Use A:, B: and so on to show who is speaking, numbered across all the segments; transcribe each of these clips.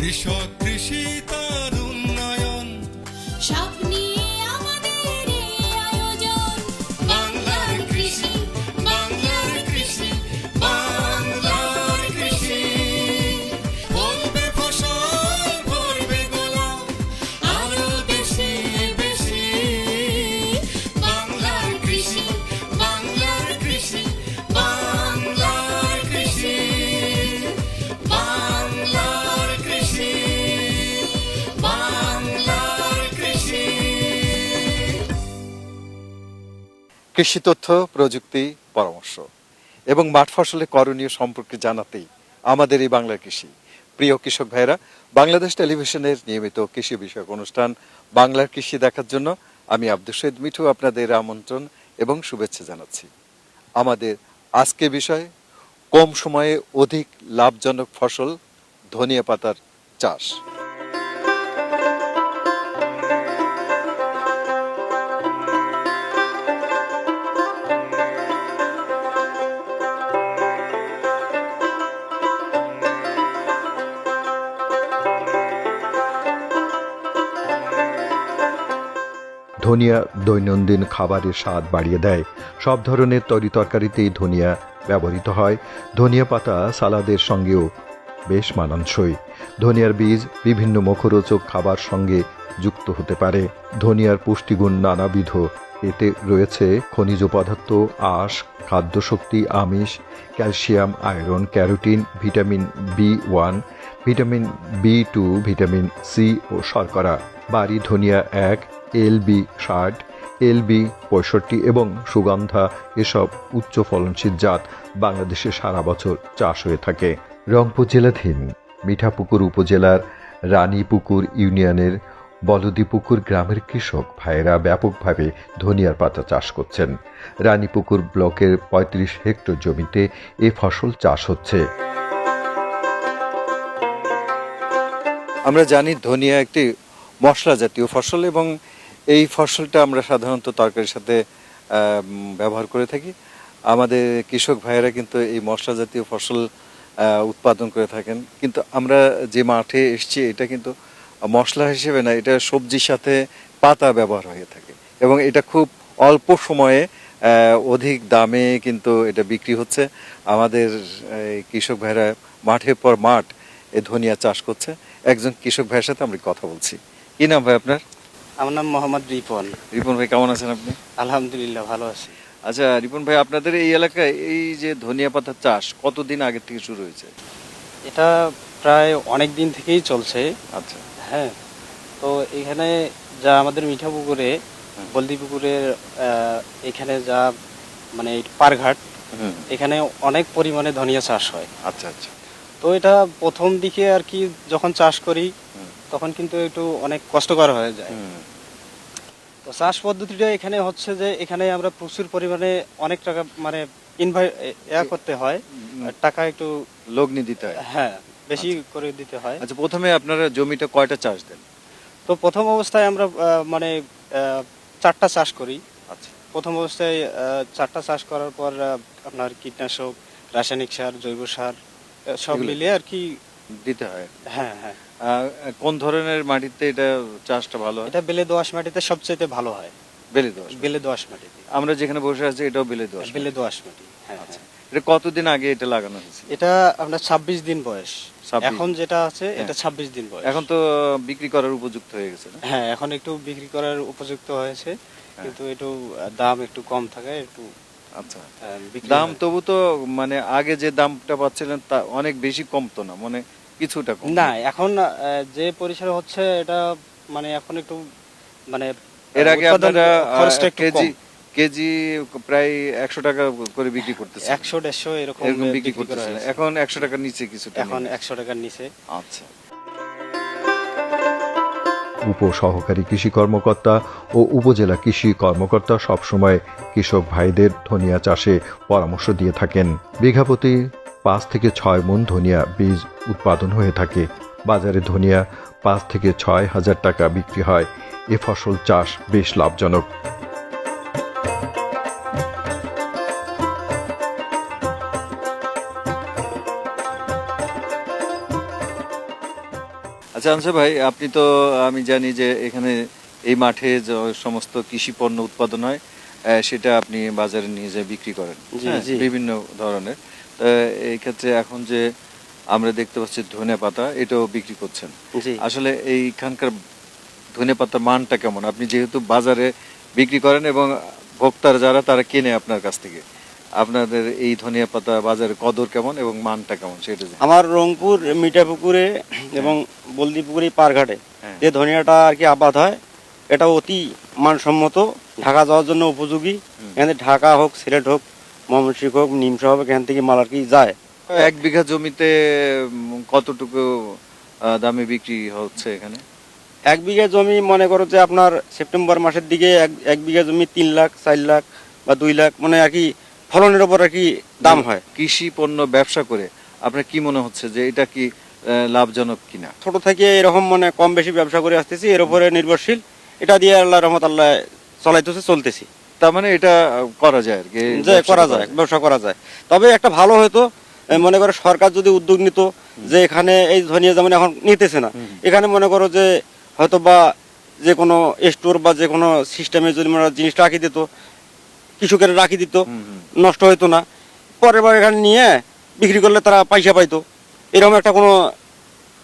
A: কৃষক কৃষি তার কৃষি
B: তথ্য, প্রযুক্তি, পরামর্শ এবং মাঠ ফসলের করণীয় সম্পর্কে জানাতেই আমাদের এই বাংলা কৃষি। প্রিয় কৃষক ভাইরা বাংলাদেশ টেলিভিশনের নিয়মিত কৃষি বিষয়ক অনুষ্ঠান বাংলার কৃষি দেখার জন্য আমি আব্দুল সৈয়দ মিঠু আপনাদের আমন্ত্রণ এবং শুভেচ্ছা জানাচ্ছি। আমাদের আজকে বিষয়, কম সময়ে অধিক লাভজনক ফসল ধনিয়া পাতার চাষ। ধনিয়া দৈনন্দিন খাবারের স্বাদ বাড়িয়ে দেয়। সব ধরনের তরিতরকারিতেই ধনিয়া ব্যবহৃত হয়। ধনিয়া পাতা সালাদের সঙ্গেও বেশ মানানসই। ধনিয়ার বীজ বিভিন্ন মুখরোচক খাবার সঙ্গে যুক্ত হতে পারে। ধনিয়ার পুষ্টিগুণ নানাবিধ। এতে রয়েছে খনিজ পদার্থ, আঁশ, খাদ্যশক্তি, আমিষ, calcium, iron, carotene, vitamin B one, vitamin B two, vitamin C ও শর্করা। বাড়ি ধনিয়া এক এল বি ষাট এল বি পঁয়ষট্টি এবং সুগন্ধা এসব উচ্চ ফলনশীল জাত বাংলাদেশে সারা বছর চাষ হয়ে থাকে। রংপুর জেলাধীন মিঠাপুকুর উপজেলার রানীপুকুর ইউনিয়নের বলদিপুকুর গ্রামের কৃষক ভাইয়েরা ব্যাপকভাবে ধনিয়ার পাতা চাষ করছেন। রানীপুকুর ব্লকের পঁয়ত্রিশ হেক্টর জমিতে এ ফসল চাষ হচ্ছে। আমরা জানি ধনিয়া একটি মশলা জাতীয় ফসল এবং এই ফসলটা আমরা সাধারণত তরকারির সাথে ব্যবহার করে থাকি। আমাদের কৃষক ভাইয়েরা কিন্তু এই মশলা জাতীয় ফসল উৎপাদন করে থাকেন। কিন্তু আমরা যে মাঠে এসেছি, এটা কিন্তু মশলা হিসেবে না, এটা সবজির সাথে পাতা ব্যবহার হয়ে থাকে। এবং এটা খুব অল্প সময়ে অধিক দামে কিন্তু এটা বিক্রি হচ্ছে। আমাদের, এই কৃষক ভাইরা মাঠের পর মাঠ এই ধনিয়া চাষ করছে। একজন কৃষক ভাইয়ের সাথে আমরা কথা বলছি। কি নাম ভাই আপনার?
C: আমার নাম মোহাম্মদ রিপন।
B: রিপন ভাই কেমন আছেন আপনি?
C: আলহামদুলিল্লাহ ভালো আছি।
B: আচ্ছা রিপন ভাই আপনাদের এই এলাকায় এই যে ধনিয়া পাতার চাষ কতদিন আগে থেকে শুরু হয়েছে?
C: এটা প্রায় অনেক দিন থেকেই চলছে।
B: আচ্ছা।
C: হ্যাঁ তো এখানে যা আমাদের মিঠা পুকুরে বলদি পুকুরের এখানে যা মানে পারঘাট এখানে অনেক পরিমাণে ধনিয়া চাষ হয়।
B: আচ্ছা আচ্ছা।
C: তো এটা প্রথম দিকে আর কি যখন চাষ করি। তখন কিন্তু একটু অনেক কষ্টকর হয়ে যায়। তো চাষ পদ্ধতিটা এখানে হচ্ছে যে এখানে আমরা প্রচুর পরিমাণে অনেক টাকা মানে ইয়া করতে হয়। টাকা একটু
B: লগ্নি দিতে হয়।
C: হ্যাঁ বেশি করে দিতে হয়।
B: আচ্ছা প্রথমে আপনারা জমিটা কয়টা চাষ দেন?
C: তো প্রথম অবস্থায় আমরা মানে চারটা চাষ করি।
B: আচ্ছা।
C: প্রথম অবস্থায় চারটা চাষ করার পর আপনার কীটনাশক রাসায়নিক সার জৈব সার সব মিলিয়ে আর কি
B: দিতে হয়।
C: হ্যাঁ হ্যাঁ।
B: কোন ধরনের মাটিতে এটা চাষটা ভালো হয়?
C: এটা বেলে দোআঁশ মাটিতে সবচেয়ে ভালো হয়।
B: বেলে দোয়াশ
C: বেলে দোআঁশ মাটিতে।
B: আমরা যেখানে বসে আছি এটাও বেলে দোয়াশ
C: বেলে দোআঁশ মাটি হ্যাঁ
B: আচ্ছা।
C: হ্যাঁ।
B: এটা কতদিন আগে এটা লাগানো হয়েছে?
C: এটা আপনার ছাব্বিশ দিন বয়স। এখন যেটা আছে এটা
B: হ্যাঁ।
C: ছাব্বিশ দিন বয়স।
B: এখন তো বিক্রি করার উপযুক্ত হয়ে গেছে না?
C: হ্যাঁ এখন একটু বিক্রি করার উপযুক্ত হয়েছে।
B: হ্যাঁ।
C: কিন্তু একটু দাম একটু কম থাকায় একটু
B: আচ্ছা। দাম তবু তো মানে আগে যে দামটা পাচ্ছিলেন তা অনেক বেশি কমতো না। মানে কিছুটা কম।
C: না এখন যে পরিসরে হচ্ছে এটা মানে এখন একটু মানে
B: এর আগে আপনারা কেজি কেজি প্রায় একশো টাকা করে বিক্রি করতেছে
C: একশো দেড়শো এরকম
B: এরকম বিক্রি করতেছে এখন একশো টাকার নিচে কিছুটা
C: এখন। একশো টাকার নিচে।
B: আচ্ছা।
D: উপসহকারী কৃষি কর্মকর্তা ও উপজেলা কৃষি কর্মকর্তা সবসময় কৃষক ভাইদের ধনিয়া চাষে পরামর্শ দিয়ে থাকেন। বিঘাপতি পাঁচ থেকে ছয় মন ধনিয়া বীজ উৎপাদন হয়ে থাকে। বাজারে ধনিয়া পাঁচ থেকে ছয় হাজার টাকা বিক্রি হয়। এ ফসল চাষ বেশ লাভজনক।
C: আচ্ছা আনসার ভাই আপনি তো আমি জানি যে এখানে এই মাঠে যে সমস্ত কৃষি পণ্য উৎপাদন হয় আহ, সেটা আপনি বাজারে নিয়ে যেয়ে বিক্রি করেন। হ্যাঁ। বিভিন্ন ধরনের। এই ক্ষেত্রে এখন যে আমরা দেখতে পাচ্ছি ধনে পাতা এটাও বিক্রি করছেন। আসলে এইখানকার ধনে পাতার মানটা কেমন? আপনি যেহেতু বাজারে বিক্রি করেন এবং ভোক্তার যারা তারা কেনে আপনার কাছ থেকে। আপনাদের এই ধনিয়া পাতা বাজারে কদর কেমন এবং মানটা কেমন সেটা
D: আমার রংপুর মিঠাপুকুরে এবং বলদিপুকুরে পারঘাটে
C: হ্যাঁ।
D: যে ধনিয়াটা আর কি আবাদ হয় এটা অতি মানসম্মত ঢাকা যাওয়ার জন্য উপযোগী। এখানে ঢাকা হোক সিলেট হোক ময়মনসিংহ হোক নিমসা হোক এখান থেকে মাল আর কি যায়?
C: এক বিঘা জমিতে কতটুকু দামে বিক্রি হচ্ছে এখানে?
D: এক বিঘা জমি মনে করো যে আপনার সেপ্টেম্বর মাসের দিকে এক এক বিঘা জমি তিন লাখ চার লাখ বা দুই লাখ মানে আর কি ফলনের ওপর আর কি দাম হয়।
C: কৃষি পণ্য ব্যবসা করে আপনার কি মনে হচ্ছে যে এটা কি লাভজনক কিনা?
D: ছোট থেকে এরকম মানে কম বেশি ব্যবসা করে আসতেছি এর উপরে নির্ভরশীল। এটা দিয়ে আল্লাহ রহমত আল্লাহ চলাইতেছে চলতেছি।
C: তার মানে এটা করা যায় আর কি
D: করা যায় ব্যবসা করা যায়। তবে একটা ভালো এ, মনে করো সরকার যদি উদ্যোগ নিত যে এখানে এই ধনিয়া যেমন এখন নিতেছে না এখানে মনে করো যে হয়তো বা যে কোনো স্টোর বা যে কোনো সিস্টেমে যদি মনে করো জিনিসটা রাখি দিত কৃষকেরা রাখি দিত। নষ্ট হইতো না পরের বার এখানে নিয়ে বিক্রি করলে তারা পয়সা পাইতো। এরকম একটা কোনো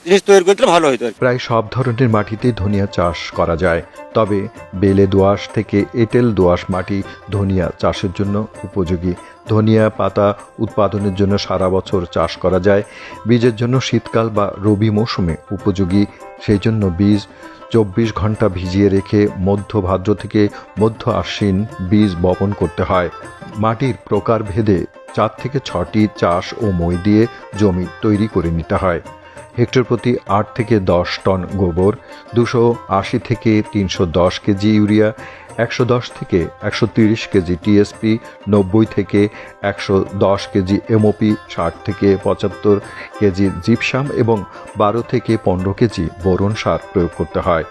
D: জিনিস তৈরি করতে ভালো হতো
B: প্রায় সব ধরনের মাটিতে ধনিয়া চাষ করা যায়, তবে বেলে দোআঁশ থেকে এঁটেল দোআঁশ মাটি ধনিয়া চাষের জন্য উপযোগী। ধনিয়া পাতা উৎপাদনের জন্য সারা বছর চাষ করা যায়, বীজের জন্য শীতকাল বা রবি মৌসুমে উপযোগী। সেই জন্য বীজ চব্বিশ ঘণ্টা ভিজিয়ে রেখে মধ্য ভাদ্র থেকে মধ্য আশ্বিন বীজ বপন করতে হয়। মাটির প্রকার ভেদে চার থেকে ছটি চাষ ও মই দিয়ে জমি তৈরি করে নিতে হয়। হেক্টর প্রতি আট থেকে দশ টন গোবর, দুশো আশি থেকে তিনশো দশ কেজি ইউরিয়া, একশো দশ থেকে একশো তিরিশ কেজি টিএসপি, নব্বই থেকে একশো দশ কেজি এমওপি, ষাট থেকে পঁচাত্তর কেজি জিপসাম এবং বারো থেকে পনেরো কেজি বোরন সার প্রয়োগ করতে হয়।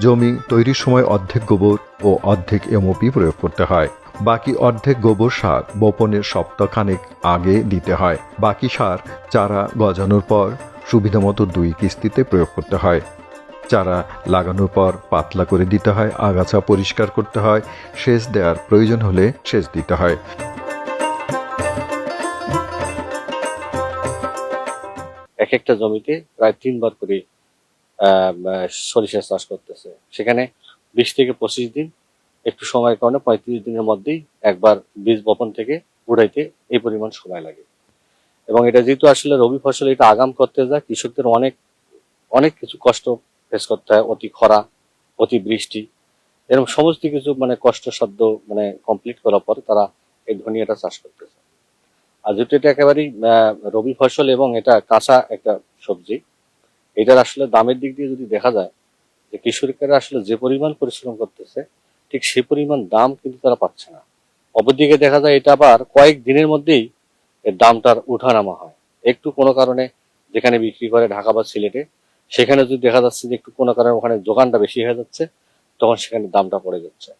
B: জমি তৈরির সময় অর্ধেক গোবর ও অর্ধেক এমওপি প্রয়োগ করতে হয়। বাকি অর্ধেক গোবর সার বপনের সপ্তাহখানেক আগে দিতে হয়। বাকি সার চারা গজানোর পর সুবিধামতো দুই কিস্তিতে প্রয়োগ করতে হয়। চারা লাগানোর পর পাতলা করে দিতে হয়, আগাছা পরিষ্কার করতে হয়, সেচ দেওয়ার প্রয়োজন হলে সেচ দিতে হয়।
E: এক একটা জমিতে প্রায় তিনবার করে সরিষা চাষ করতেছে। সেখানে বিশ থেকে পঁচিশ দিন, একটু সময়ের কারণে পঁয়ত্রিশ দিনের মধ্যেই একবার বীজ বপন থেকে উড়াইতে এই পরিমাণ সময় লাগে। এবং এটা যেহেতু আসলে রবি ফসল, এটা আগাম করতে যায়, কৃষকদের অনেক অনেক কিছু কষ্ট ফেস করতে হয়, অতি খরা, অতি বৃষ্টি এরকম সমস্ত কিছু মানে কষ্ট কষ্টসাধ্য মানে কমপ্লিট করার পরে তারা এই ধনিয়াটা চাষ করতেছে আর যেহেতু এটা একেবারেই রবি ফসল এবং এটা কাঁচা একটা সবজি, এটার আসলে দামের দিক দিয়ে যদি দেখা যায় যে কৃষকেরা আসলে যে পরিমাণ পরিশ্রম করতেছে, ঠিক সে পরিমাণ দাম কিন্তু তারা পাচ্ছে না। অপরদিকে দেখা যায় এটা আবার কয়েক দিনের মধ্যেই এর দামটার উঠানামা হয়। একটু কোনো কারণে যেখানে বিক্রি করে ঢাকা বা সিলেটে, সেখানে যদি দেখা যাচ্ছে যে একটু কোনো কারণে ওখানে যোগানটা বেশি হয়ে যাচ্ছে, তখন সেখানে দামটা পড়ে যাচ্ছে।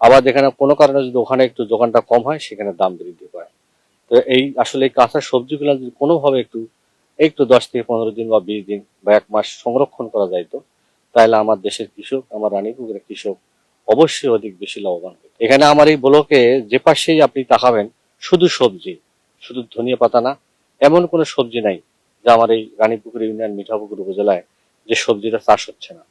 E: আবার যেখানে কোনো কারণে যদি ওখানে একটু যোগানটা কম হয়, সেখানে দাম বৃদ্ধি পায়। তো এই আসলে কাঁচা সবজিগুলো যদি কোনোভাবে একটু একটু দশ থেকে পনেরো দিন বা বিশ দিন বা এক মাস সংরক্ষণ করা যায় তো, তাহলে আমার দেশের কৃষক, আমার রানীপুরের কৃষক অবশ্যই অধিক বেশি লাভবান হবে। এখানে আমার এই ব্লকে যে পাশেই আপনি তাকাবেন, শুধু সবজি। শুধু ধনিয়া পাতা না, এমন কোনো সবজি নাই যা আমার এই রানীপুকুর ইউনিয়ন মিঠাপুকুর উপজেলায় যে সবজিটা চাষ হচ্ছে না।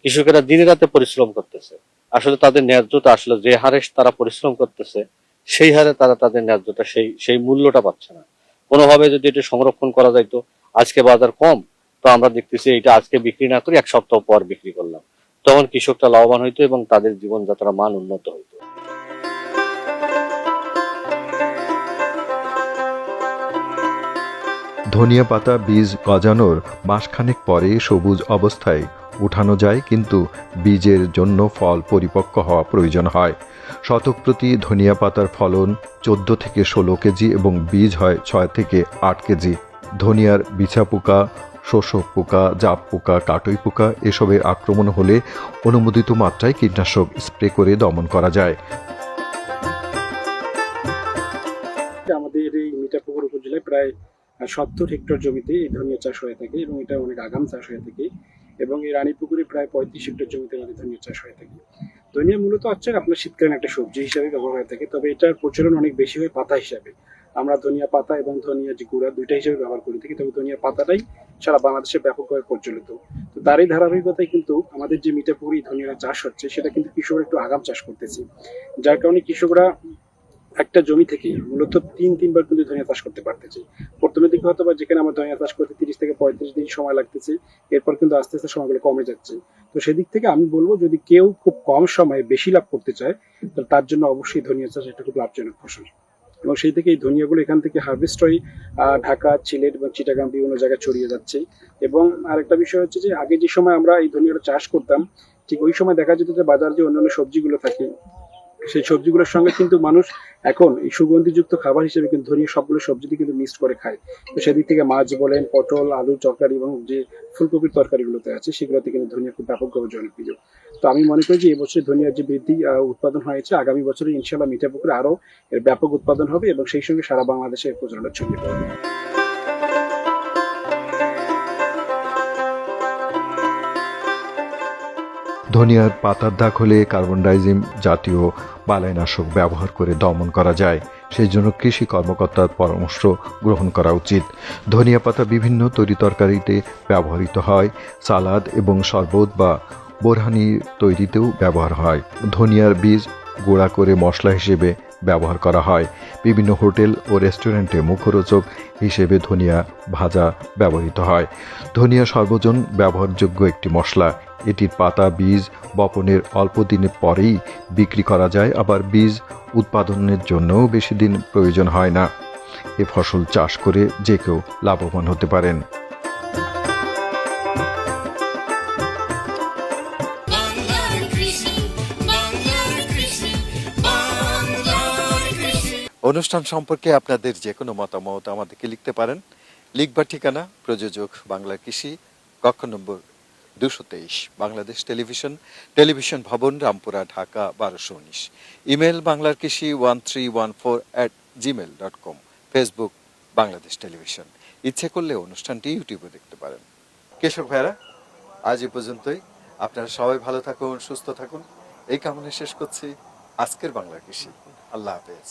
E: কৃষকেরা দিনে রাতে পরিশ্রম করতেছে। আসলে তাদের ন্যায্যতা আসলে যে হারে তারা পরিশ্রম করতেছে, সেই হারে তারা তাদের ন্যায্যতা, সেই সেই মূল্যটা পাচ্ছে না। কোনোভাবে যদি এটা সংরক্ষণ করা যাইতো, আজকে বাজার কম, তো আমরা দেখতেছি এটা আজকে বিক্রি না করে এক সপ্তাহ পর বিক্রি করলাম। তখন কৃষকটা লাভবান হইতো এবং তাদের জীবনযাত্রার মান উন্নত হইতো।
B: ধনিয়া পাতা বীজ গজানোর মাসখানেক পরে সবুজ অবস্থায় উঠানো যায়, কিন্তু বীজের জন্য ফল পরিপক্ক হওয়া প্রয়োজন হয়। শতক প্রতি ধনিয়া পাতার ফলন চোদ্দ থেকে ষোলো কেজি এবং বীজ হয় ছয় থেকে আট কেজি। ধনিয়ার বিছা পোকা, শোষক পোকা, জাপ পোকা, কাটই পোকা এসবের আক্রমণ হলে অনুমোদিত মাত্রায় কীটনাশক স্প্রে করে দমন করা যায়।
F: আমাদের এই মিঠাপুকুর উপজেলায় প্রায় সত্তর হেক্টর জমিতে এই ধনিয়া চাষ হয়ে থাকে এবং এটা অনেক আগাম চাষ হয়ে থাকে এবং এই রানীপুকুরে প্রায় পঁয়ত্রিশ হেক্টর জমিতে আমাদের ধনিয়া চাষ হয়ে থাকে। ধনিয়া মূলত হচ্ছে আপনার শীতকালীন একটা সবজি হিসাবে ব্যবহার হয়ে থাকে, তবে এটার প্রচলন অনেক বেশি হয় পাতা হিসাবে। আমরা ধনিয়া পাতা এবং ধনিয়া যে গুঁড়া দুইটা হিসেবে ব্যবহার করে থাকি, তবে ধনিয়া পাতাটাই সারা বাংলাদেশে ব্যাপকভাবে প্রচলিত। তো তারই ধারাবাহিকতায় কিন্তু আমাদের যে মিঠাপুকুরি ধনিয়া চাষ হচ্ছে, সেটা কিন্তু কৃষকরা একটু আগাম চাষ করতেছে। যার কারণে কৃষকরা একটা জমি থেকে মূলত তিন, তিনবার কিন্তু ধনিয়া চাষ করতে পারতেছে। প্রথমে দিকে হয়তো বা যেখানে আমার ধনিয়া চাষ করতে তিরিশ থেকে পঁয়ত্রিশ দিন সময় লাগতেছে, এরপর কিন্তু আস্তে আস্তে সময়গুলো কমে যাচ্ছে। তো সেদিক থেকে আমি বলব, যদি কেউ খুব কম সময়ে বেশি লাভ করতে চায়, তাহলে তার জন্য অবশ্যই ধনিয়া চাষ একটা খুব লাভজনক ফসল। এবং সেই থেকে এই ধনিয়াগুলো এখান থেকে হারভেস্ট হয়ে ঢাকা, সিলেট এবং চিটাগাং বিভিন্ন জায়গায় ছড়িয়ে যাচ্ছে। এবং আরেকটা বিষয় হচ্ছে যে, আগে যে সময় আমরা এই ধনিয়াটা চাষ করতাম, ঠিক ওই সময় দেখা যেত যে বাজার যে অন্যান্য সবজিগুলো থাকে সেই সবজিগুলোর সঙ্গে কিন্তু মানুষ এখন এই সুগন্ধিযুক্ত খাবার হিসেবে কিন্তু ধনিয়া সবগুলো সবজিটি কিন্তু মিক্সড করে খায়। তো সেদিক থেকে মাছ বলেন, পটল, আলু, তরকারি এবং যে ফুলকপির তরকারিগুলোতে আছে, সেগুলোতে কিন্তু ধনিয়া খুব ব্যাপকভাবে জনপ্রিয়। তো আমি মনে করি যে এবছর ধনিয়ার যে বৃদ্ধি উৎপাদন হয়েছে, আগামী বছরে ইনশাল্লাহ মিঠাপুকুরে আরও এর ব্যাপক উৎপাদন হবে এবং সেই সঙ্গে সারা বাংলাদেশে এর প্রচলনটা ছড়িয়ে পড়বে।
D: ধনিয়ার পাতার দাগ হলে কার্বন ডাইজিম জাতীয় বালাইনাশক ব্যবহার করে দমন করা যায়। সেই জন্য কৃষি কর্মকর্তার পরামর্শ গ্রহণ করা উচিত। ধনিয়া পাতা বিভিন্ন তরি তরকারিতে ব্যবহৃত হয়, সালাদ এবং শরবত বা বোরহানি তৈরিতেও ব্যবহার হয়। ধনিয়ার বীজ গুঁড়া করে মশলা হিসেবে ব্যবহার করা হয়। বিভিন্ন হোটেল ও রেস্টুরেন্টে মুখরোচক হিসেবে ধনিয়া ভাজা ব্যবহৃত হয়। ধনিয়া সর্বজন ব্যবহারযোগ্য একটি মশলা। এটির পাতা, বীজ, বপনের অল্প দিনের পরেই বিক্রি করা যায়, আবার বীজ উৎপাদনের জন্যও বেশি দিন প্রয়োজন হয় না। এ ফসল চাষ করে যে কেউ লাভবান হতে পারেন।
B: অনুষ্ঠান সম্পর্কে আপনাদের যে কোনো মতামত আমাদেরকে লিখতে পারেন। লিখবার ঠিকানা প্রযোজক বাংলা কৃষি, কক্ষ নম্বর দুশো তেইশ, বাংলাদেশ টেলিভিশন টেলিভিশন ভবন, রামপুরা, ঢাকা, বারোশো উনিশ। ইমেল বাংলার কৃষি one three one four at Gmail dot com. Facebook, Bangladesh television. ইচ্ছে করলে অনুষ্ঠানটি ইউটিউবে দেখতে পারেন। কেশব ভাইরা আজ এ পর্যন্তই। আপনারা সবাই ভালো থাকুন, সুস্থ থাকুন। এই কামনা শেষ করছি। আজকের বাংলা কৃষি। আল্লাহ হাফেজ।